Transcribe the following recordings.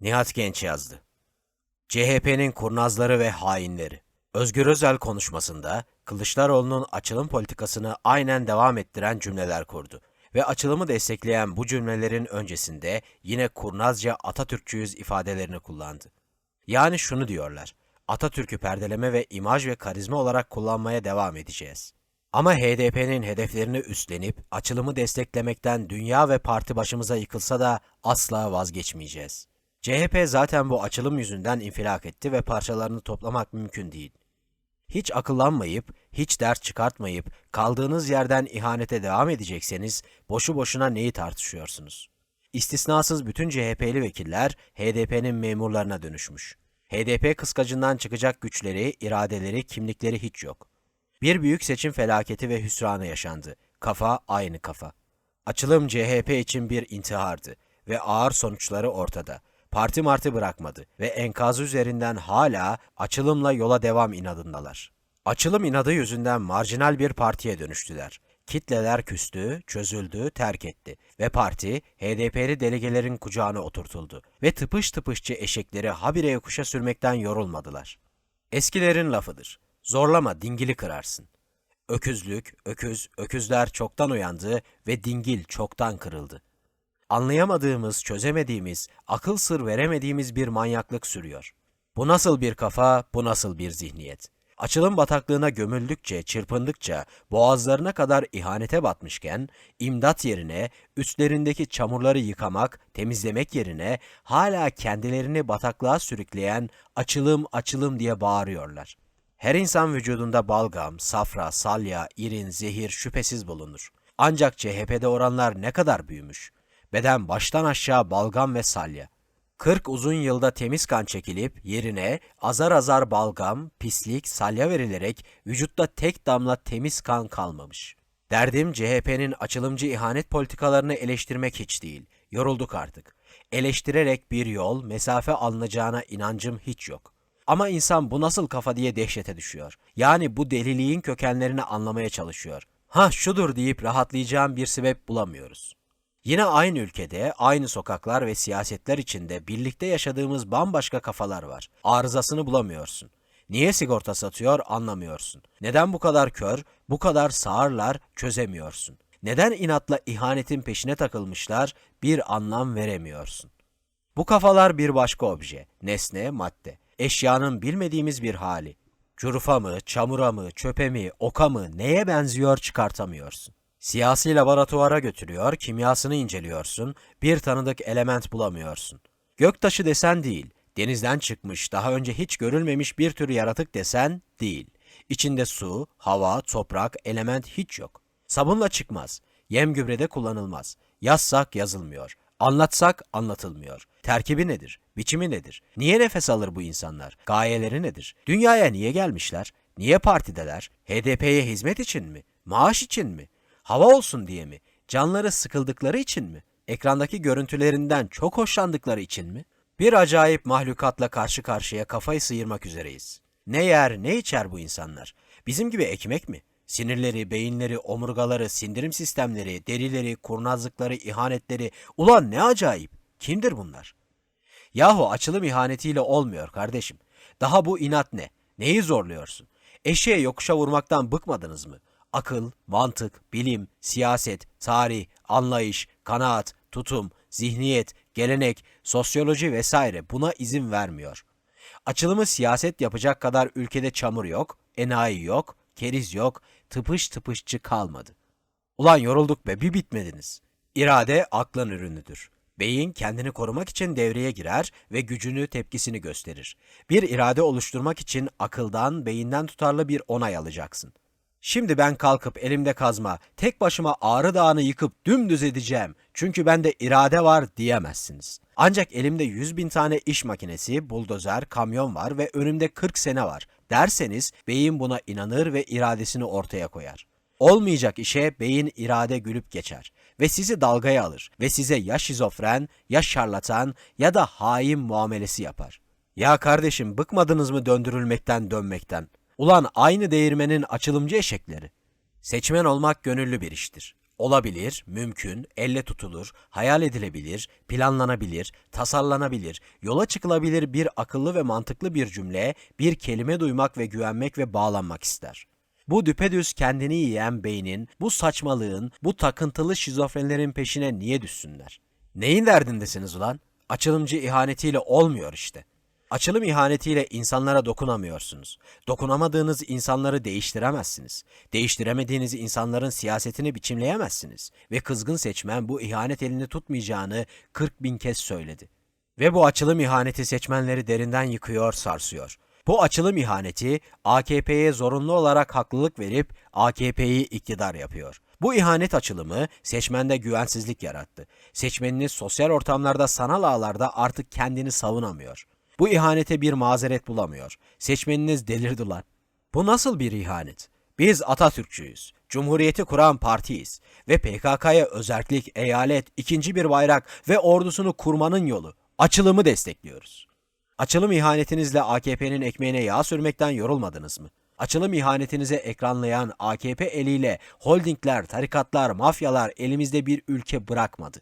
Nihat Genç yazdı. CHP'nin kurnazları ve hainleri. Özgür Özel konuşmasında Kılıçdaroğlu'nun açılım politikasını aynen devam ettiren cümleler kurdu ve açılımı destekleyen bu cümlelerin öncesinde yine kurnazca Atatürkçüyüz ifadelerini kullandı. Yani şunu diyorlar. Atatürk'ü perdeleme ve imaj ve karizma olarak kullanmaya devam edeceğiz. Ama HDP'nin hedeflerini üstlenip açılımı desteklemekten dünya ve parti başımıza yıkılsa da asla vazgeçmeyeceğiz. CHP zaten bu açılım yüzünden infilak etti ve parçalarını toplamak mümkün değil. Hiç akıllanmayıp, hiç dert çıkartmayıp, kaldığınız yerden ihanete devam edecekseniz boşu boşuna neyi tartışıyorsunuz? İstisnasız bütün CHP'li vekiller HDP'nin memurlarına dönüşmüş. HDP kıskacından çıkacak güçleri, iradeleri, kimlikleri hiç yok. Bir büyük seçim felaketi ve hüsranı yaşandı. Kafa aynı kafa. Açılım CHP için bir intihardı ve ağır sonuçları ortada. Parti martı bırakmadı ve enkaz üzerinden hala açılımla yola devam inadındalar. Açılım inadı yüzünden marjinal bir partiye dönüştüler. Kitleler küstü, çözüldü, terk etti ve parti HDP'li delegelerin kucağına oturtuldu ve tıpış tıpışçı eşekleri habire yokuşa sürmekten yorulmadılar. Eskilerin lafıdır. Zorlama dingili kırarsın. Öküzlük, öküz, öküzler çoktan uyandı ve dingil çoktan kırıldı. Anlayamadığımız, çözemediğimiz, akıl sır veremediğimiz bir manyaklık sürüyor. Bu nasıl bir kafa, bu nasıl bir zihniyet? Açılım bataklığına gömüldükçe, çırpındıkça, boğazlarına kadar ihanete batmışken, imdat yerine, üstlerindeki çamurları yıkamak, temizlemek yerine, hala kendilerini bataklığa sürükleyen açılım açılım diye bağırıyorlar. Her insan vücudunda balgam, safra, salya, irin, zehir şüphesiz bulunur. Ancak CHP'de oranlar ne kadar büyümüş? Beden baştan aşağı balgam ve salya. 40 uzun yılda temiz kan çekilip yerine azar azar balgam, pislik, salya verilerek vücutta tek damla temiz kan kalmamış. Derdim CHP'nin açılımcı ihanet politikalarını eleştirmek hiç değil. Yorulduk artık. Eleştirerek bir yol, mesafe alınacağına inancım hiç yok. Ama insan bu nasıl kafa diye dehşete düşüyor. Yani bu deliliğin kökenlerini anlamaya çalışıyor. Ha şudur deyip rahatlayacağım bir sebep bulamıyoruz. Yine aynı ülkede, aynı sokaklar ve siyasetler içinde birlikte yaşadığımız bambaşka kafalar var. Arızasını bulamıyorsun. Niye sigorta satıyor anlamıyorsun. Neden bu kadar kör, bu kadar sağırlar çözemiyorsun. Neden inatla ihanetin peşine takılmışlar bir anlam veremiyorsun. Bu kafalar bir başka obje, nesne, madde. Eşyanın bilmediğimiz bir hali. Curufa mı, çamura mı, çöpe mi, oka mı, neye benziyor çıkartamıyorsun. Siyasi laboratuvara götürüyor, kimyasını inceliyorsun, bir tanıdık element bulamıyorsun. Göktaşı desen değil, denizden çıkmış, daha önce hiç görülmemiş bir tür yaratık desen değil. İçinde su, hava, toprak, element hiç yok. Sabunla çıkmaz, yem gübrede kullanılmaz. Yazsak yazılmıyor, anlatsak anlatılmıyor. Terkibi nedir, biçimi nedir? Niye nefes alır bu insanlar? Gayeleri nedir? Dünyaya niye gelmişler? Niye partideler? HDP'ye hizmet için mi? Maaş için mi? Hava olsun diye mi? Canları sıkıldıkları için mi? Ekrandaki görüntülerinden çok hoşlandıkları için mi? Bir acayip mahlukatla karşı karşıya kafayı sıyırmak üzereyiz. Ne yer, ne içer bu insanlar? Bizim gibi ekmek mi? Sinirleri, beyinleri, omurgaları, sindirim sistemleri, derileri, kurnazlıkları, ihanetleri. Ulan ne acayip. Kimdir bunlar? Yahu açılım ihanetiyle olmuyor kardeşim. Daha bu inat ne? Neyi zorluyorsun? Eşeğe yokuşa vurmaktan bıkmadınız mı? Akıl, mantık, bilim, siyaset, tarih, anlayış, kanaat, tutum, zihniyet, gelenek, sosyoloji vesaire buna izin vermiyor. Açılımı siyaset yapacak kadar ülkede çamur yok, enayi yok, keriz yok, tıpış tıpışçı kalmadı. Ulan yorulduk be bir bitmediniz. İrade aklın ürünüdür. Beyin kendini korumak için devreye girer ve gücünü tepkisini gösterir. Bir irade oluşturmak için akıldan, beyinden tutarlı bir onay alacaksın. Şimdi ben kalkıp elimde kazma, tek başıma Ağrı Dağı'nı yıkıp dümdüz edeceğim. Çünkü bende irade var diyemezsiniz. Ancak elimde 100 bin tane iş makinesi, buldozer, kamyon var ve önümde 40 sene var derseniz beyin buna inanır ve iradesini ortaya koyar. Olmayacak işe beyin irade gülüp geçer ve sizi dalgaya alır ve size ya şizofren, ya şarlatan ya da hain muamelesi yapar. Ya kardeşim bıkmadınız mı döndürülmekten dönmekten? Ulan aynı değirmenin açılımcı eşekleri. Seçmen olmak gönüllü bir iştir. olabilir, mümkün, elle tutulur, hayal edilebilir, planlanabilir, tasarlanabilir, yola çıkılabilir bir akıllı ve mantıklı bir cümle, bir kelime duymak ve güvenmek ve bağlanmak ister. Bu düpedüz kendini yiyen beynin, bu saçmalığın, bu takıntılı şizofrenlerin peşine niye düşsünler? Neyin derdindesiniz ulan? Açılımcı ihanetiyle olmuyor işte. Açılım ihanetiyle insanlara dokunamıyorsunuz. Dokunamadığınız insanları değiştiremezsiniz. Değiştiremediğiniz insanların siyasetini biçimleyemezsiniz. Ve kızgın seçmen bu ihanet elini tutmayacağını 40 bin kez söyledi. Ve bu açılım ihaneti seçmenleri derinden yıkıyor, sarsıyor. Bu açılım ihaneti AKP'ye zorunlu olarak haklılık verip AKP'yi iktidar yapıyor. Bu ihanet açılımı seçmende güvensizlik yarattı. Seçmeniniz sosyal ortamlarda sanal ağlarda artık kendini savunamıyor. Bu ihanete bir mazeret bulamıyor. Seçmeniniz delirdi lan. Bu nasıl bir ihanet? Biz Atatürkçüyüz. Cumhuriyeti kuran partiyiz. Ve PKK'ya özellik, eyalet, ikinci bir bayrak ve ordusunu kurmanın yolu. Açılımı destekliyoruz. Açılım ihanetinizle AKP'nin ekmeğine yağ sürmekten yorulmadınız mı? Açılım ihanetinize ekranlayan AKP eliyle holdingler, tarikatlar, mafyalar elimizde bir ülke bırakmadı.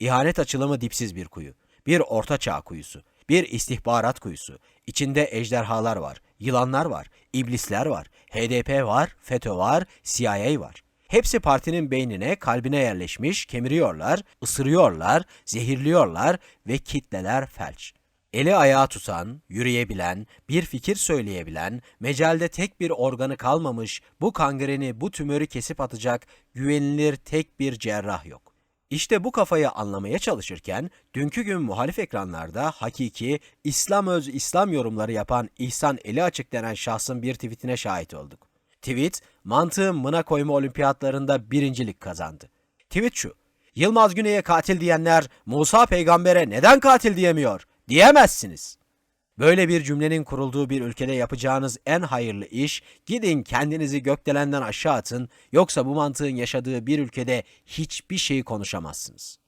İhanet açılımı dipsiz bir kuyu. Bir ortaçağ kuyusu. Bir istihbarat kuyusu. İçinde ejderhalar var, yılanlar var, iblisler var, HDP var, FETÖ var, CIA var. Hepsi partinin beynine, kalbine yerleşmiş, kemiriyorlar, ısırıyorlar, zehirliyorlar ve kitleler felç. Eli ayağı tutan, yürüyebilen, bir fikir söyleyebilen, mecalde tek bir organı kalmamış, bu kangreni, bu tümörü kesip atacak güvenilir tek bir cerrah yok. İşte bu kafayı anlamaya çalışırken, dünkü gün muhalif ekranlarda hakiki, İslam öz İslam yorumları yapan İhsan Eli Açık denen şahsın bir tweetine şahit olduk. Tweet, mantığın mına koyma olimpiyatlarında birincilik kazandı. Tweet şu, Yılmaz Güney'e katil diyenler Musa peygambere neden katil diyemiyor? Diyemezsiniz. Böyle bir cümlenin kurulduğu bir ülkede yapacağınız en hayırlı iş, gidin kendinizi gökdelenden aşağı atın, yoksa bu mantığın yaşadığı bir ülkede hiçbir şeyi konuşamazsınız.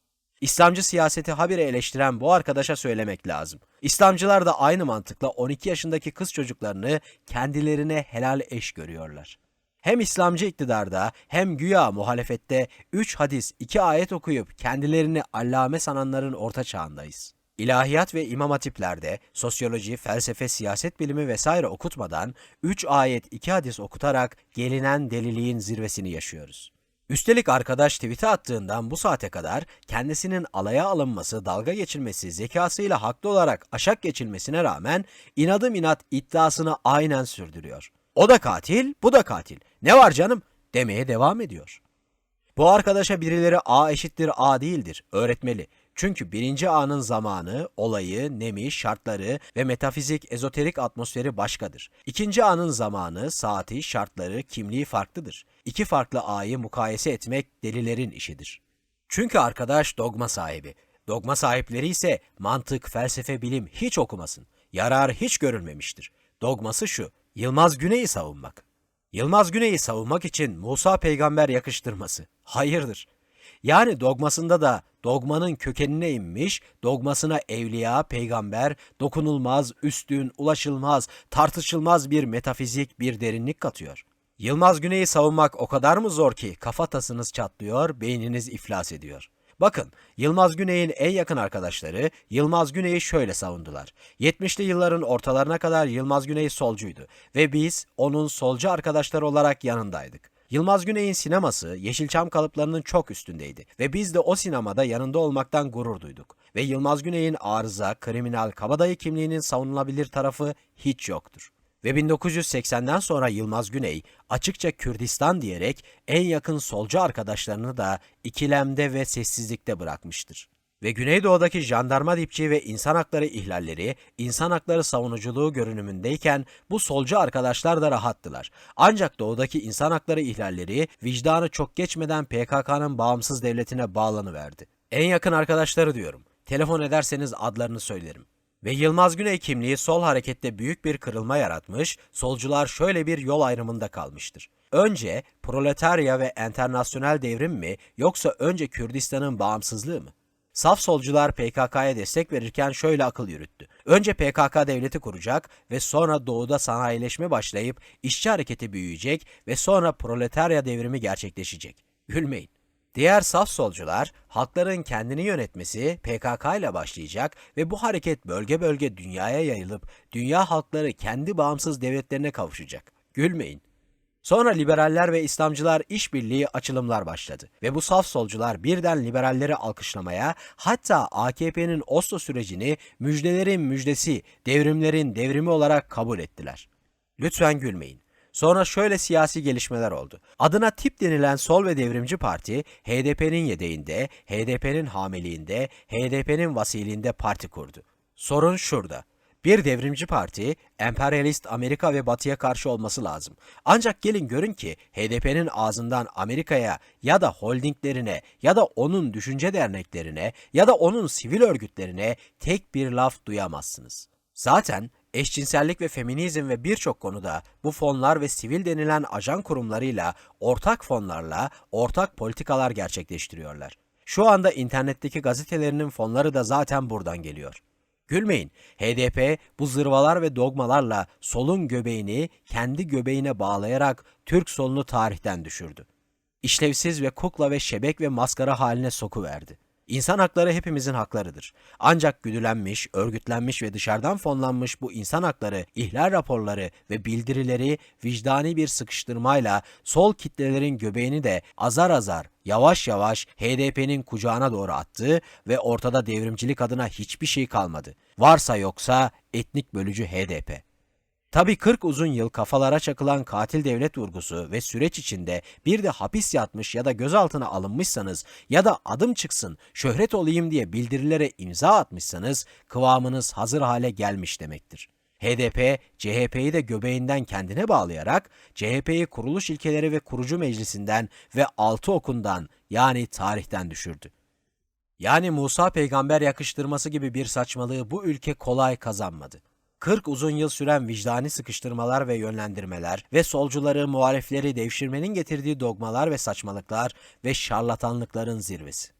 İslamcı siyaseti habire eleştiren bu arkadaşa söylemek lazım. İslamcılar da aynı mantıkla 12 yaşındaki kız çocuklarını kendilerine helal eş görüyorlar. Hem İslamcı iktidarda hem güya muhalefette 3 hadis 2 ayet okuyup kendilerini allame sananların orta çağındayız. İlahiyat ve imam hatiplerde sosyoloji, felsefe, siyaset bilimi vesaire okutmadan 3 ayet 2 hadis okutarak gelinen deliliğin zirvesini yaşıyoruz. Üstelik arkadaş tweet'e attığından bu saate kadar kendisinin alaya alınması, dalga geçilmesi, zekasıyla haklı olarak aşak geçilmesine rağmen inadım inat iddiasını aynen sürdürüyor. O da katil, bu da katil. Ne var canım? demeye devam ediyor. Bu arkadaşa birileri A eşittir A değildir, öğretmeli. Çünkü birinci A'nın zamanı, olayı, nemi, şartları ve metafizik, ezoterik atmosferi başkadır. İkinci A'nın zamanı, saati, şartları, kimliği farklıdır. İki farklı A'yı mukayese etmek delilerin işidir. Çünkü arkadaş dogma sahibi. Dogma sahipleri ise mantık, felsefe, bilim hiç okumasın. Yarar hiç görülmemiştir. Dogması şu, Yılmaz Güney'i savunmak. Yılmaz Güney'i savunmak için Musa peygamber yakıştırması. Hayırdır. Yani dogmasında da dogmanın kökenine inmiş, dogmasına evliya, peygamber, dokunulmaz, üstün, ulaşılmaz, tartışılmaz bir metafizik, bir derinlik katıyor. Yılmaz Güney'i savunmak o kadar mı zor ki kafatasınız çatlıyor, beyniniz iflas ediyor. Bakın, Yılmaz Güney'in en yakın arkadaşları Yılmaz Güney'i şöyle savundular. 70'li yılların ortalarına kadar Yılmaz Güney solcuydu ve biz onun solcu arkadaşları olarak yanındaydık. Yılmaz Güney'in sineması Yeşilçam kalıplarının çok üstündeydi ve biz de o sinemada yanında olmaktan gurur duyduk. Ve Yılmaz Güney'in arıza, kriminal, kabadayı kimliğinin savunulabilir tarafı hiç yoktur. Ve 1980'den sonra Yılmaz Güney açıkça Kürdistan diyerek en yakın solcu arkadaşlarını da ikilemde ve sessizlikte bırakmıştır. Ve Güneydoğu'daki jandarma dipçi ve insan hakları ihlalleri, insan hakları savunuculuğu görünümündeyken bu solcu arkadaşlar da rahattılar. Ancak doğudaki insan hakları ihlalleri vicdanı çok geçmeden PKK'nın bağımsız devletine bağlanıverdi. En yakın arkadaşları diyorum. Telefon ederseniz adlarını söylerim. Ve Yılmaz Güney kimliği sol harekette büyük bir kırılma yaratmış, solcular şöyle bir yol ayrımında kalmıştır. Önce proletarya ve enternasyonel devrim mi yoksa önce Kürdistan'ın bağımsızlığı mı? Saf solcular PKK'ya destek verirken şöyle akıl yürüttü. Önce PKK devleti kuracak ve sonra doğuda sanayileşme başlayıp işçi hareketi büyüyecek ve sonra proletarya devrimi gerçekleşecek. Gülmeyin. Diğer saf solcular, halkların kendini yönetmesi PKK ile başlayacak ve bu hareket bölge bölge dünyaya yayılıp dünya halkları kendi bağımsız devletlerine kavuşacak. Gülmeyin. Sonra liberaller ve İslamcılar işbirliği açılımlar başladı ve bu saf solcular birden liberalleri alkışlamaya hatta AKP'nin Oslo sürecini müjdelerin müjdesi, devrimlerin devrimi olarak kabul ettiler. Lütfen gülmeyin. Sonra şöyle siyasi gelişmeler oldu. Adına tip denilen sol ve devrimci parti HDP'nin yedeğinde, HDP'nin hamiliğinde, HDP'nin vasiliğinde parti kurdu. Sorun şurada. Bir devrimci parti, emperyalist Amerika ve Batı'ya karşı olması lazım. Ancak gelin görün ki HDP'nin ağzından Amerika'ya ya da holdinglerine ya da onun düşünce derneklerine ya da onun sivil örgütlerine tek bir laf duyamazsınız. Zaten eşcinsellik ve feminizm ve birçok konuda bu fonlar ve sivil denilen ajan kurumlarıyla, ortak fonlarla ortak politikalar gerçekleştiriyorlar. Şu anda internetteki gazetelerinin fonları da zaten buradan geliyor. Gülmeyin. HDP bu zırvalar ve dogmalarla solun göbeğini kendi göbeğine bağlayarak Türk solunu tarihten düşürdü. İşlevsiz ve kukla ve şebek ve maskara haline sokuverdi. İnsan hakları hepimizin haklarıdır. Ancak güdülenmiş, örgütlenmiş ve dışarıdan fonlanmış bu insan hakları, ihlal raporları ve bildirileri vicdani bir sıkıştırmayla sol kitlelerin göbeğini de azar azar, yavaş yavaş HDP'nin kucağına doğru attı ve ortada devrimcilik adına hiçbir şey kalmadı. Varsa yoksa etnik bölücü HDP. Tabii 40 uzun yıl kafalara çakılan katil devlet vurgusu ve süreç içinde bir de hapis yatmış ya da gözaltına alınmışsanız ya da adım çıksın, şöhret olayım diye bildirilere imza atmışsanız kıvamınız hazır hale gelmiş demektir. HDP, CHP'yi de göbeğinden kendine bağlayarak CHP'yi kuruluş ilkeleri ve kurucu meclisinden ve altı okundan yani tarihten düşürdü. Yani Musa peygamber yakıştırması gibi bir saçmalığı bu ülke kolay kazanmadı. 40 uzun yıl süren vicdani sıkıştırmalar ve yönlendirmeler ve solcuları, muhalifleri devşirmenin getirdiği dogmalar ve saçmalıklar ve şarlatanlıkların zirvesi.